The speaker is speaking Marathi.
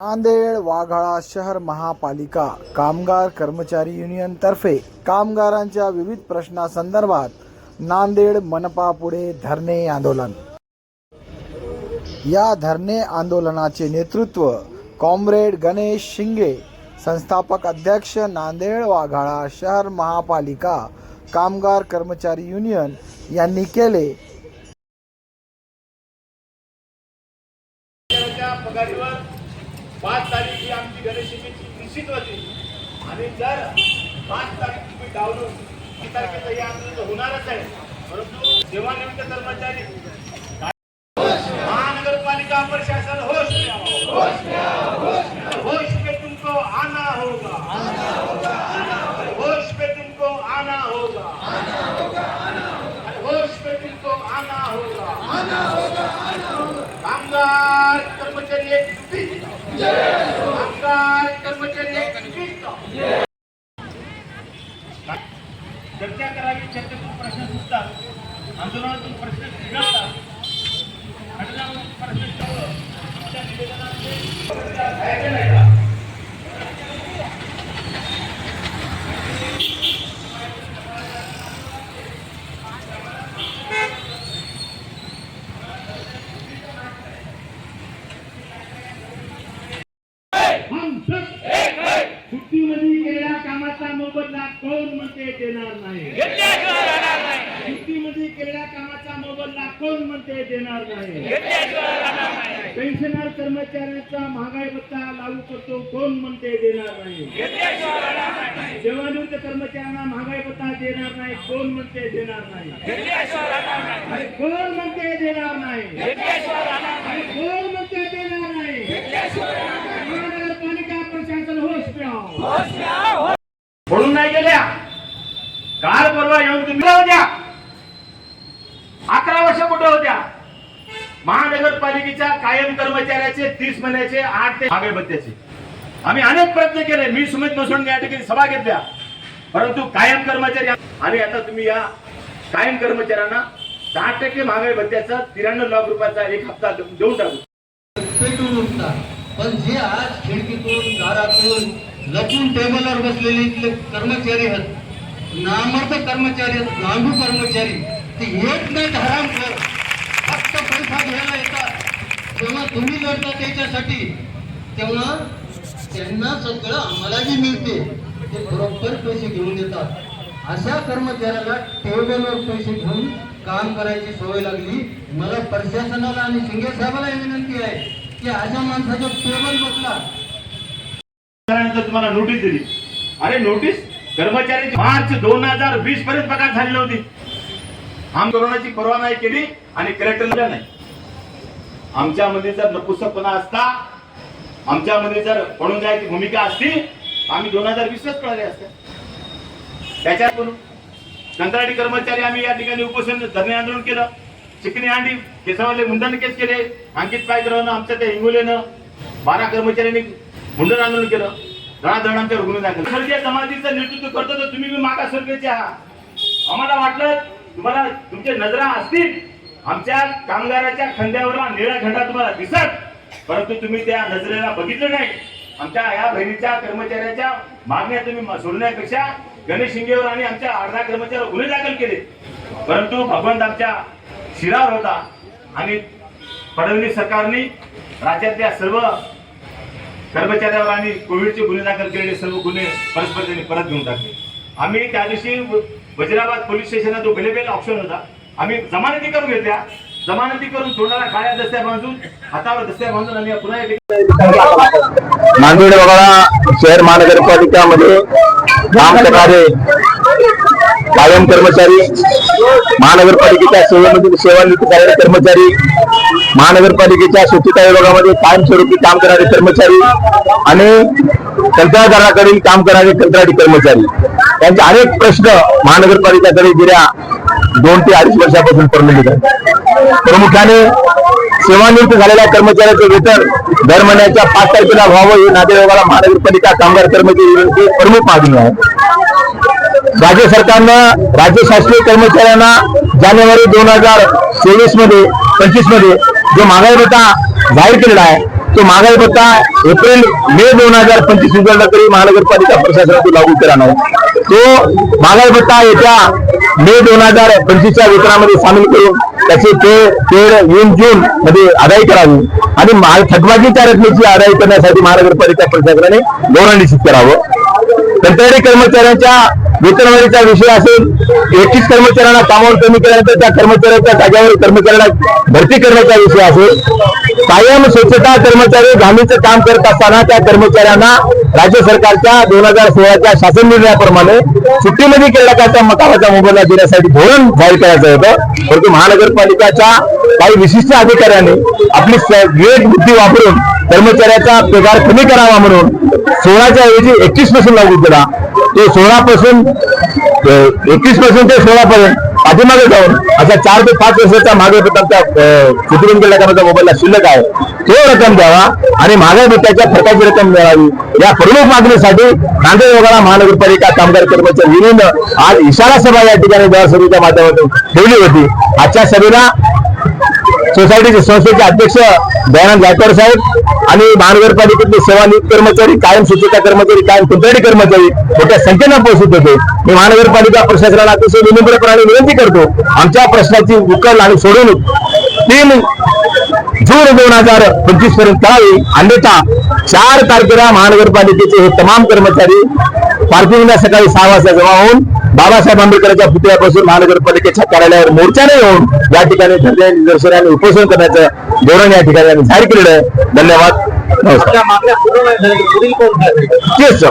नांदेड वाघाळा शहर महापालिका कामगार कर्मचारी युनियन तर्फे कामगारांच्या विविध प्रश्नासंदर्भात नांदेड मनपा पुढे धरणे आंदोलन. या धरणे आंदोलनाचे नेतृत्व कॉम्रेड गणेश शिंगे संस्थापक अध्यक्ष नांदेड वाघाळा शहर महापालिका कामगार कर्मचारी युनियन यांनी केले. पगारीवर पाच तारीख ही आमची गणेशाची निश्चित होती. आणि जर पाच तारीख तुम्ही डावलून ती तारखेचं हे आंदोलन होणारच आहे. परंतु सेवानिवृत्त कर्मचारी महानगरपालिका प्रशासन होश होश पे तुमको आना होगा. होश पे तुमको आना होगा. होश पे तुमको आना होगा. कामगार कर्मचारी एक चर्चा करावी चर्चेतून प्रश्न सुटतात आंदोलनातून प्रश्न बिघडतात घटनांतून प्रश्न सुटतात. निवेदनाचे सुट्टीमध्ये केलेल्या कामाचा मोबदला कोण म्हणते देणार नाही? सुट्टीमध्ये केलेल्या कामाचा मोबदला कोण म्हणते देणार नाही? पेन्शनर कर्मचाऱ्यांचा महागाई भत्ता लागू करतो कोण म्हणते देणार नाही? सेवानिवृत्त कर्मचाऱ्यांना महागाई भत्ता देणार नाही कोण म्हणते देणार नाही? कोण म्हणते देणार नाही? कोण म्हणते देणार नाही महानगरपालिका प्रशासन होश में आओ म्हणून नाही गेल्या. काल परवा येऊन तुम्ही होत्या. अकरा वर्ष कुठे होत्या? महानगरपालिकेच्या कायम कर्मचाऱ्याचे तीस महिन्याचे आठ ते मागे भत्त्याचे आम्ही अनेक प्रयत्न केले. मी सुमित मसोड या ठिकाणी सभा घेतल्या. परंतु कायम कर्मचारी आणि आता तुम्ही या कायम कर्मचाऱ्यांना दहा टक्के महागाई भत्त्याचा त्र्याण्णव लाख रुपयाचा एक हप्ता देऊन टाकू. पण जे आज खिडकीतून दारातून लपून टेबलवर बसलेले इथले कर्मचारी आहेत. नामर्थ कर्मचारी आहेत गांधू कर्मचारी. ते येत नाही हराम फक्त पैसा घ्यायला येतात. तेव्हा तुम्ही लढता त्याच्यासाठी तेव्हा त्यांना सगळं जे मिळते. ते बरोबर पैसे घेऊन येतात अशा कर्मचाऱ्याला टेबलवर पैसे घेऊन काम करायची सवय लागली. मला प्रशासनाला आणि शिंगे साहेबाला विनंती आहे. की माणसाचा टेबल बसला त्यानंतर तुम्हाला नोटीस दिली. अरे नोटीस कर्मचारी मार्च दोन हजार वीस पर्यंत पगार झालेली होती. आम कोरोनाची परवा नाही केली आणि कलेक्टरला नाही. आमच्यामध्ये जर नपुसकपणा असता आमच्यामध्ये जर म्हणून जायची भूमिका असती आम्ही दोन हजार वीसच कळले असते. त्याच्यात कंत्राटी कर्मचारी आम्ही या ठिकाणी उपोषण धरणे आंदोलन केलं. चिकणी अंडी केसावले मुंडन केस केले. अंकित पायकरावनं आमच्या त्या हिंगोलीनं बारा कर्मचाऱ्यांनी मुंडन आंदोलन केलं. धडाधड आमच्या रुग्ण दाखल स्वर्गीय जमातीचं नेतृत्व करतो तर तुम्ही बी मागा स्वर्गीयचे आहात. आम्हाला वाटलं तुम्हाला तुमच्या नजरा असतील. आमच्या कामगाराच्या खंड्यावर निळा झेंडा तुम्हाला दिसत. परंतु तुम्ही त्या नजरेला बघितलं नाही. आमच्या या बहिणीच्या कर्मचाऱ्याच्या मागण्या तुम्ही सोडण्यापेक्षा गणेश शिंगेवर आणि आमच्या अर्धा कर्मचाऱ्यावर गुन्हे दाखल केले. परंतु भगवंत आमच्या शिरावर होता. आणि फडणवीस सरकारने राज्यातल्या सर्व कर्मचाऱ्यावर आणि कोविडचे गुन्हे दाखल केलेले सर्व गुन्हे परस्पर त्यांनी परत घेऊन टाकले. आम्ही त्या दिवशी वजिराबाद पोलीस स्टेशनला जो बेलेबेल ऑप्शन होता आम्ही जमानती करून घेतल्या. जमानती करून तोंडाला काळ्या दस्त्या बांधून हातावर दस्त्या बांधून आम्ही पुन्हा नांदेड वगळा शहर महानगरपालिकामध्ये काम करणारे कायम कर्मचारी महानगरपालिकेच्या सेवेमध्ये सेवानिवृत्त करणारे कर्मचारी महानगरपालिकेच्या स्वच्छता विभागामध्ये कायमस्वरूपी काम करणारे कर्मचारी आणि कंत्राटदाराकडील काम करणारे कंत्राटी कर्मचारी. यांचे अनेक प्रश्न महानगरपालिकाकडे गेल्या दोन ते अडीच वर्षापासून प्रलंबित आहेत प्रामुख्याने सेवानिवृत्त झालेल्या कर्मचाऱ्याचं वेतन दर महिन्याच्या पाच तारखेला व्हावं हे नांदेडगावला महानगरपालिका कामगार कर्मचारी प्रमुख मागणी आहे. राज्य सरकारनं राज्य शासकीय कर्मचाऱ्यांना जानेवारी दोन हजार तेवीसमध्ये पंचवीसमध्ये जो महागाई भत्ता जाहीर केलेला आहे तो महागाई भत्ता एप्रिल मे दोन हजार पंचवीस रोजी तरी महानगरपालिका प्रशासनातून लागू केला नाही. तो महागाई भत्ता येत्या मे दोन हजार पंचवीसच्या वेतनामध्ये सामील करून त्याचे पेड तेढ जून जून मध्ये अदाई करावी आणि महा- थकबाकीच्या रकमेची अदाई करण्यासाठी महानगरपालिका प्रशासनाने धोरण निश्चित करावं. सरकारी कर्मचाऱ्यांच्या वेतनवाढीचा विषय असेल एकवीस कर्मचाऱ्यांना कामावर कमी केल्यानंतर त्या कर्मचाऱ्यांच्या जागेवर कर्मचाऱ्यांना भरती करण्याचा विषय असेल कायम स्वच्छता कर्मचारी घामीचं काम करत असताना त्या कर्मचाऱ्यांना राज्य सरकारच्या दोन हजार सोळाच्या शासन निर्णयाप्रमाणे सुट्टीमध्ये केलेला त्याचा मकावाचा मोबदला देण्यासाठी धोरण जाहीर करायचं होतं. परंतु महानगरपालिकाच्या काही विशिष्ट अधिकाऱ्यांनी आपली स- विवेक बुद्धी वापरून कर्मचाऱ्याचा पगार कमी करावा म्हणून सोळाच्या ऐवजी एकतीसपासून लागू केला. ते सोळा पासून एकतीसपासून ते सोळा पर्यंत पाठीमागे जाऊन असा चार ते पाच वर्षाचा मागे भत्ताचा सुटून केला मोबाईलला शिल्लक आहे. तो रक्कम द्यावा आणि मागे भत्त्याच्या फरकाची रक्कम मिळावी. या प्रमुख मागणीसाठी नांदेड वगळा महानगरपालिका कामगार कर्मचारी युनियन आज इशारा सभा या ठिकाणी सभेच्या माध्यमातून ठेवली होती. आजच्या सभेला सोसायटीचे संस्थेचे अध्यक्ष दयानंद गायकवाड साहेब आणि महानगरपालिकेतले सेवानियुक्त कर्मचारी कायम स्वच्छता कर्मचारी कायम कंत्राटी कर्मचारी मोठ्या संख्येनं पोहोचत होते. मी महानगरपालिका प्रशासनाला अतिशय विनम्रपणाने विनंती करतो आमच्या प्रश्नाची उकल आणि सोडवणूक तीन जून दोन हजार पंचवीसपर्यंत करावी. अन्यथा चार तारखेला महानगरपालिकेचे हे तमाम कर्मचारी पार्किंगला सकाळी सहा वाजता जमा होऊन बाबासाहेब आंबेडकरांच्या पुतळ्यापासून महानगरपालिकेच्या कार्यालयावर मोर्चाने येऊन या ठिकाणी धरणे निदर्शन आणि उपोषण करण्याचं धोरण या ठिकाणी आम्ही जाहीर केलेलं आहे. धन्यवाद. नमस्कार. तेच